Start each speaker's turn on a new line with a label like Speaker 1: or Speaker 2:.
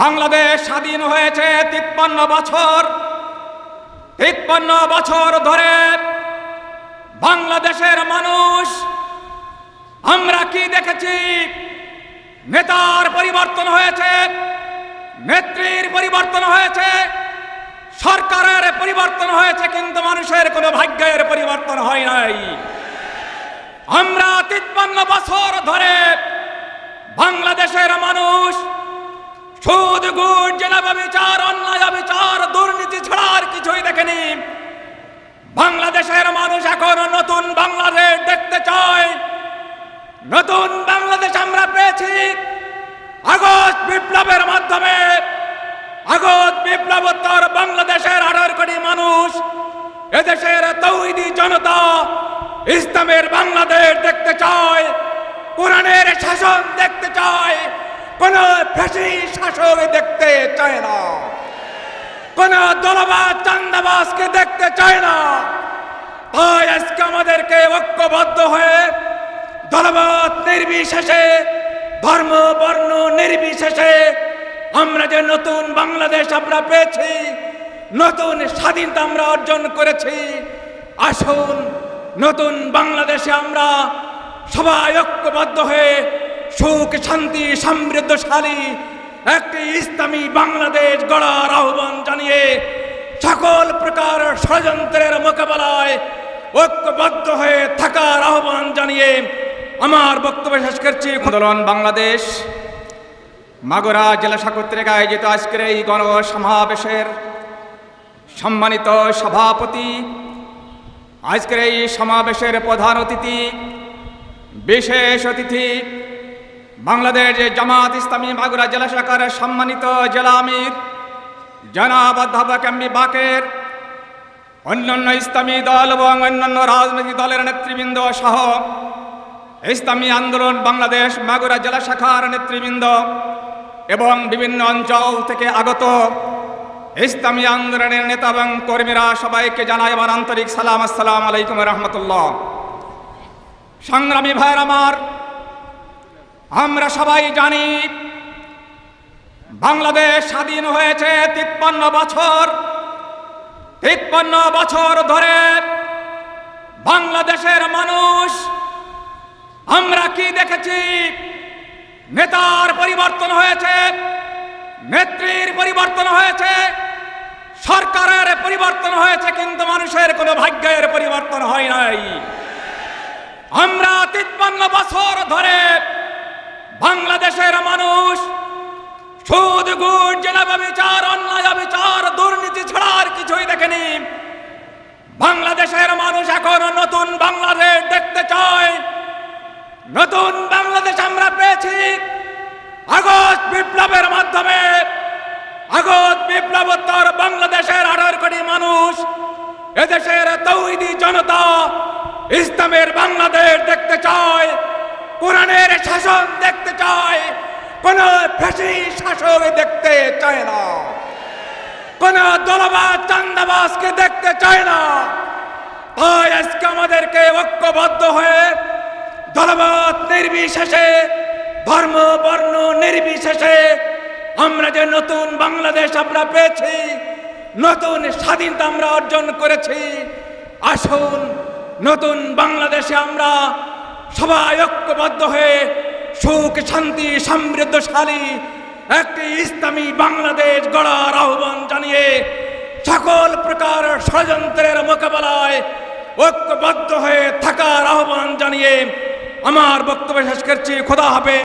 Speaker 1: বাংলাদেশ স্বাধীন হয়েছে তিপ্পান্ন বছর। তিপ্পান্ন বছর ধরে বাংলাদেশের মানুষ, আমরা কি দেখেছি? নেতার পরিবর্তন হয়েছে, নেত্রীর পরিবর্তন হয়েছে, সরকারের পরিবর্তন হয়েছে, কিন্তু মানুষের কোনো ভাগ্যের পরিবর্তন হয় নাই। আমরা তিপ্পান্ন বছর ধরে বাংলাদেশের মানুষ সুদ গুড় জেলাবা, বিচার, অন্যায় বিচার দুর্নীতি ছাড়া আর কিছুই দেখেনি। বাংলাদেশের মানুষ এখন নতুন বাংলাদেশ দেখতে চায়। নতুন বাংলাদেশ আমরা পেয়েছি। আগস্ট বিপ্লবের মাধ্যমে। আগস্ট বিপ্লবোত্তর বাংলাদেশের আঠারো কোটি মানুষ। এদেশের তৌহিদি জনতা ইসলামের বাংলাদেশ দেখতে চায়। কোরআনের শাসন দেখতে চায়। কোন ফ্যাসি শাসক দেখতে চায় না। কোন দলবাজ চান্দাবাজকে দেখতে চায় না। তাই আজকে আমাদেরকে ঐক্যবদ্ধ হয়ে দলবাদ নির্বিশেষে, ধর্ম, বর্ণ নির্বিশেষে আমরা যে নতুন বাংলাদেশ আমরা পেয়েছি, নতুন স্বাধীনতা আমরা অর্জন করেছি, আসুন নতুন বাংলাদেশে আমরা সবাই ঐক্যবদ্ধ হয়ে সুখ, শান্তি, সমৃদ্ধশালী একটি ইসলামী বাংলাদেশ গড়ার আহ্বান জানিয়ে সকল প্রকার ষড়যন্ত্রের মোকাবেলায় ঐক্যবদ্ধ হয়ে থাকার আহ্বান জানিয়ে আমার বক্তব্য শেষ করছি। আন্দোলন বাংলাদেশ, মাগুরা জেলা কর্তৃক আয়োজিত আজকের এই গণসমাবেশের সম্মানিত সভাপতি, আজকের এই সমাবেশের প্রধান অতিথি, বিশেষ অতিথি বাংলাদেশ জামাত ইসলামী মাগুরা জেলা শাখার সম্মানিত জেলা আমির, জনাব অধ্যাপক এম বি বাকের, অন্যান্য ইসলামী দল এবং অন্যান্য রাজনৈতিক দলের নেতৃবৃন্দ সহ ইসলামী আন্দোলন বাংলাদেশ মাগুরা জেলা শাখার নেতৃবৃন্দ এবং বিভিন্ন অঞ্চল থেকে আগত ইসলামী আন্দোলনের নেতা এবং কর্মীরা সবাইকে জানাই আমার আন্তরিক সালাম, আসসালাম আলাইকুম রহমতুল্লাহ। সংগ্রামী ভাইয়ের আমার আমরা সবাই জানি, বাংলাদেশ স্বাধীন হয়েছে তিপ্পান্ন বছর। তিপ্পান্ন বছর ধরে বাংলাদেশের মানুষ, আমরা কি দেখেছি? নেতার পরিবর্তন হয়েছে, নেত্রীর পরিবর্তন হয়েছে, সরকারের পরিবর্তন হয়েছে, কিন্তু মানুষের কোনো ভাগ্যের পরিবর্তন হয় নাই। আমরা তিপ্পান্ন বছর ধরে বাংলাদেশের মানুষ সুদ গুড় জেলাবা বিচার অন্যায় বিচার দুর্নীতি ছাড়া আর কিছুই দেখেনি। বাংলাদেশের মানুষ এখন নতুন বাংলাদেশ দেখতে চায়। নতুন বাংলাদেশ আমরা পেয়েছি। আগস্ট বিপ্লবের মাধ্যমে। আগস্ট বিপ্লবোত্তর বাংলাদেশের আঠারো কোটি মানুষ। এদেশের তৌহিদি জনতা ইসলামের বাংলাদেশ দেখতে চায় কোরআনের শাসন দেখতে চায় কোন শাসক দেখতে চায় না। কোন দলবাজ চান্দাবাজকে দেখতে চায় না। তাই আজকে আমাদেরকে ঐক্যবদ্ধ হয়ে দলবাদ নির্বিশেষে, ধর্ম, বর্ণ নির্বিশেষে আমরা যে নতুন বাংলাদেশ আমরা পেয়েছি, নতুন স্বাধীনতা আমরা অর্জন করেছি, আসুন নতুন বাংলাদেশে আমরা সবাই ঐক্যবদ্ধ হয়ে সুখ, শান্তি, সমৃদ্ধশালী একটি ইসলামী বাংলাদেশ গড়ার আহ্বান জানিয়ে সকল প্রকার ষড়যন্ত্রের মোকাবেলায় ঐক্যবদ্ধ হয়ে থাকার আহ্বান জানিয়ে আমার বক্তব্য শেষ করছি। খোদা হবে